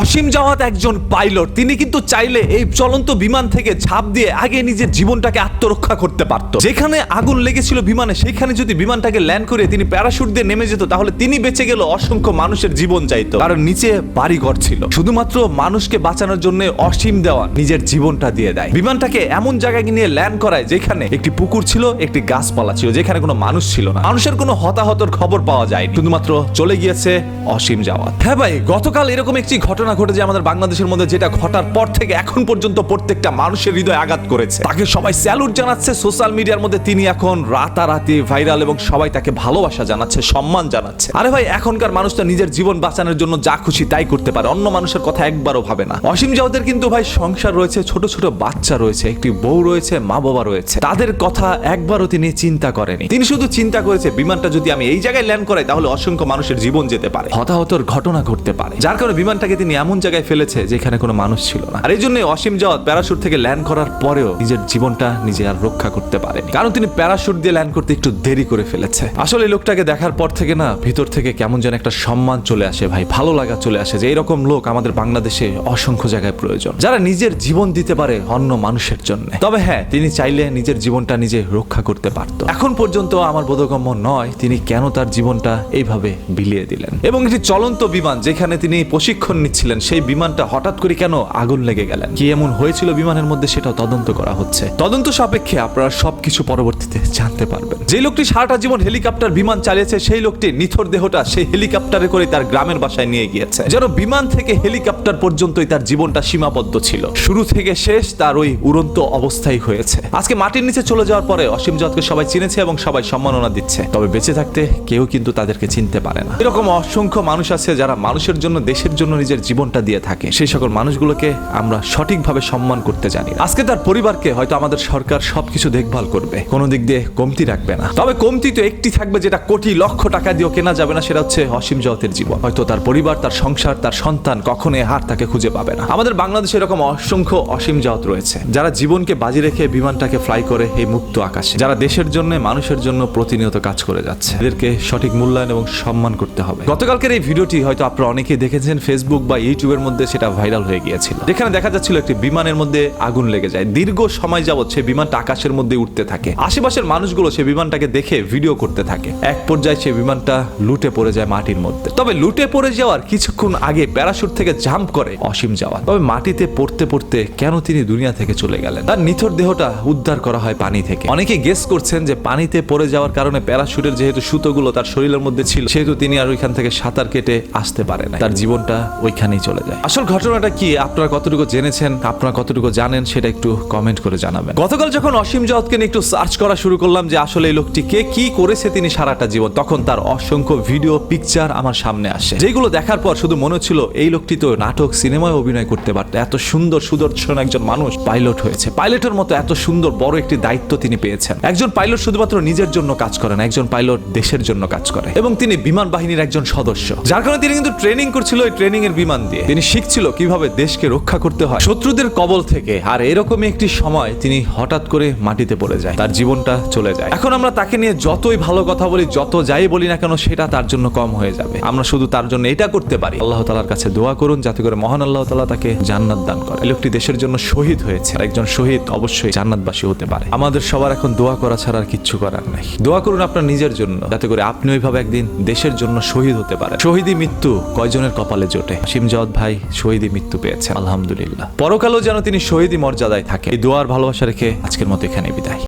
অসীম জাওয়াত একজন পাইলট। তিনি কিন্তু চাইলে এই চলন্ত বিমান থেকে ঝাঁপ দিয়ে আগে নিজের জীবনটাকে আত্মরক্ষা করতে পারত। যেখানে আগুন লেগেছিল বিমানে, সেখানে যদি বিমানটাকে ল্যান্ড করে তিনি প্যারাশুট দিয়ে নেমে যেত, তাহলে তিনি বেঁচে গেল অসংখ্য মানুষের জীবন যাইতো। কারণ নিচে বাড়িঘর ছিল। শুধুমাত্র মানুষকে বাঁচানোর জন্য অসীম দেওয়া নিজের জীবনটা দিয়ে দেয়। বিমানটাকে এমন জায়গায় নিয়ে ল্যান্ড করায় যেখানে একটি পুকুর ছিল, একটি গাছপালা ছিল, যেখানে কোনো মানুষ ছিল না। মানুষের কোনো হতাহতর খবর পাওয়া যায় শুধুমাত্র চলে গিয়েছে অসীম জাওয়াত হ্যাঁ ভাই, গতকাল এরকম একটি ঘটনা ঘটেছে আমাদের বাংলাদেশের মধ্যে যেটা ঘটার পর থেকে এখন পর্যন্ত প্রত্যেকটা মানুষের হৃদয় আঘাত করেছে। তাকে সবাই স্যালুট জানাচ্ছে, সোশ্যাল মিডিয়ার মধ্যে তিনি এখন রাতারাতি ভাইরাল এবং সবাই তাকে ভালোবাসা জানাচ্ছে, সম্মান জানাচ্ছে। আরে ভাই, এখনকার মানুষ তো নিজের জীবন বাঁচানোর জন্য যা খুশি তাই করতে পারে, অন্য মানুষের কথা একবারও ভাবে না। অসীম জাওয়াতের কিন্তু ভাই সংসার রয়েছে, ছোট ছোট বাচ্চা রয়েছে, একটি বউ রয়েছে, মা বাবা রয়েছে। তাদের কথা একবারও তিনি চিন্তা করেনি। তিনি শুধু চিন্তা করেছে, বিমানটা যদি আমি এই জায়গায় ল্যান্ড করাই তাহলে অসংখ্য মানুষের জীবন যেতে পারে, হতাহতর ঘটনা ঘটতে পারে। যার কারণে বিমানটাকে তিনি এমন জায়গায় ফেলেছে যেখানে কোনো মানুষ ছিল না। আর এই জন্য অসীম জাওয়াত প্যারাশুট থেকে ল্যান্ড করার পরেও নিজের জীবনটা নিজে আর রক্ষা করতে পারেনি। কারণ তিনি প্যারাশুট দিয়ে ল্যান্ড করতে একটু দেরি করে ফেলেছে। আসলে লোকটাকে দেখার পর থেকে না, ভিতর থেকে কেমন যেন একটা সম্মান চলে আসে ভাই, ভালো লাগা চলে আসে যে এরকম লোক আমাদের বাংলাদেশে অসংখ্য জায়গায় প্রয়োজন, যারা নিজের জীবন দিতে পারে অন্য মানুষের জন্য। তবে হ্যাঁ তিনি চাইলে নিজের জীবনটা নিজে রক্ষা করতে পারত। এখন পর্যন্ত আমার বোধগম্য নয়, তিনি কেন তার জীবনটা এইভাবে বিলিয়ে দিলেন। এবং একটি চলন্ত বিমান যেখানে তিনি প্রশিক্ষণ নিচ্ছিলেন সেই বিমানটা হঠাৎ করে কেন আগুন লেগে গেলেন? কি এমন হয়েছিল বিমানের মধ্যে? সেটাও তদন্ত করা হচ্ছে। তদন্ত সাপেক্ষে আপনারা সবকিছু পরবর্তীতে জানতে পারবেন। যে লোকটি সারাটা জীবন হেলিকপ্টার বিমান চালিয়েছে, সেই লোকটি নিথর দেহটা সেই হেলিকপ্টারে করে তার গ্রামের বাসায় নিয়ে গিয়েছে। যেন বিমান থেকে হেলিকপ্টার পর্যন্তই তার জীবনটা সীমাবদ্ধ ছিল। শুরু থেকে শেষ তার ওই উড়ন্ত অবস্থায় হয়েছে। আজকে মাটির নিচে চলে যাওয়ার পরে অসীম জতকে সবাই চিনেছে এবং সবাই সম্মাননা দিচ্ছে। তবে বেঁচে থাকতে কেউ কিন্তু তাদেরকে চিনতে পারে না। এরকম অসংখ্য মানুষ আছে যারা মানুষের জন্য, দেশের জন্য নিজের জীবনটা দিয়ে থাকে। সেই সকল মানুষগুলোকে আমরা সঠিকভাবে সম্মান করতে জানি আজকে তার পরিবারকে হয়তো আমাদের সরকার সবকিছু দেখভাল করবে। কোনো দিক দিয়ে কমতি রাখবে না। তবে কমতি তো একটি থাকবে যেটা কোটি লক্ষ টাকা দিয়েও কেনা যাবে না, সেটা হচ্ছে অসীম জগতের জীবন। হয়তো তার পরিবার, তার সংসার, তার সন্তান কখনো হার তাকে খুঁজে পাবে না। আমাদের বাংলাদেশে এরকম অসংখ্য অসীম জাত রয়েছে। যারা জীবনকে বাজি রেখে বিমানটাকে ফ্লাই করে এই মুক্ত আকাশে, যারা দেশের জন্য, মানুষের জন্য প্রতিনিয়ত কাজ করে যাচ্ছে, এদেরকে সঠিক মূল্যায়ন এবং সম্মান করতে হবে। গতকালকের এই ভিডিওটি হয়তো আপনারা অনেকেই দেখেছেন ফেসবুক বা ইউটিউবের মধ্যে সেটা ভাইরাল হয়ে গিয়েছিল। যেখানে দেখা যাচ্ছিল একটি বিমানের মধ্যে আগুন লেগে যায়। দীর্ঘ সময় যাবত সেই বিমানটা আকাশের মধ্যে উঠতে থাকে। আশেপাশের মানুষগুলো সেই বিমানটাকে দেখে ভিডিও করতে থাকে। এক পর্যায়ে সেই বিমানটা লুটে পড়ে যায় মাটির মধ্যে। তবে লুটে পড়ে যাওয়ার কিছুক্ষণ আগে প্যারাশুট থেকে জাম্প করে অসীম যাওয়া তবে মাটিতে পড়তে পড়তে কেন তিনি দুনিয়া থেকে চলে গেলেন? তার নিথর দেহটা উদ্ধার করা হয় পানি থেকে। অনেকে গেস করছেন যে পানিতে পড়ে যাওয়ার কারণে প্যারাশুটের যেহেতু সুতোগুলো তার শরীরের মধ্যে ছিল, সেহেতু তিনি আর ওইখান থেকে সাঁতার কেটে আসতে পারে না তার জীবনটা ওইখানেই চলে যায়। আসল ঘটনাটা কি? আপনারা কতটুকু জেনেছেন? আপনারা কতটুকু জানেন? সেটা একটু কমেন্ট করে জানাবেন। গতকাল যখন অসীম জগৎকে নিয়ে একটু সার্চ করা শুরু করলাম যে আসলে এই লোকটি কে, কি করেছে তিনি সারাটা জীবন, তখন তার অসংখ্য ভিডিও পিকচার আমার সামনে আসে। যেগুলো দেখার পর শুধু মনে হচ্ছিল, এই লোকটি তো নাটক, সিনেমায় অভিনয় করতে পারত। এত সুন্দর, সুদর্শন একজন মানুষ পাইলট হয়েছে। পাইলটের মতো এত সুন্দর, বড় একটি দায়িত্ব তিনি পেয়েছেন। একজন পাইলট শুধুমাত্র নিজের জন্য কাজ করেন, একজন পাইলট দেশের জন্য কাজ করে। এবং তিনি বিমান বাহিনীর একজন সদস্য। যার কারণে তিনি কিন্তু ট্রেনিং করছিল ওই ট্রেনিং এর বিমান দিয়ে। তিনি শিখছিল কীভাবে দেশকে রক্ষা করতে হয়। শত্রুদের কবল থেকে, আর এরকমই একটি সময় তিনি হঠাৎ করে মাটিতে পড়ে যায়। তার জীবনটা চলে যায়। এখন আমরা তাকে নিয়ে যতই ভালো কথা বলি, যত যাই বলি না কেন, সেটা তার জন্য কম হয়ে যাবে। আমরা শুধু তার জন্য এটা করতে পারি। আল্লাহ তালার কাছে দোয়া করুন, যাতে করে মহান আল্লাহ তালা তাকে জান্নাত দান করে। লোকটি দেশের জন্য শহীদ হয়েছে। একজন শহীদ অবশ্যই জান্নাতবাসী হতে পারে। আমাদের সবার এখন দোয়া করা ছাড়া আর কিচ্ছু করার নাই। দোয়া করুন আপনার নিজের জন্য, যাতে করে আপনি ওইভাবে একদিন দেশের জন্য শহীদ হতে পারেন। শহীদী মৃত্যু কয়জনের কপালে জোটে? সিমজাওয়াত ভাই শহীদী মৃত্যু পেয়েছেন, আলহামদুলিল্লাহ। পরকালেও যেন তিনি শহীদী মর্যাদায় থাকে এই দোয়ার ভালোবাসা রেখে আজকের মতো এখানে বিদায়।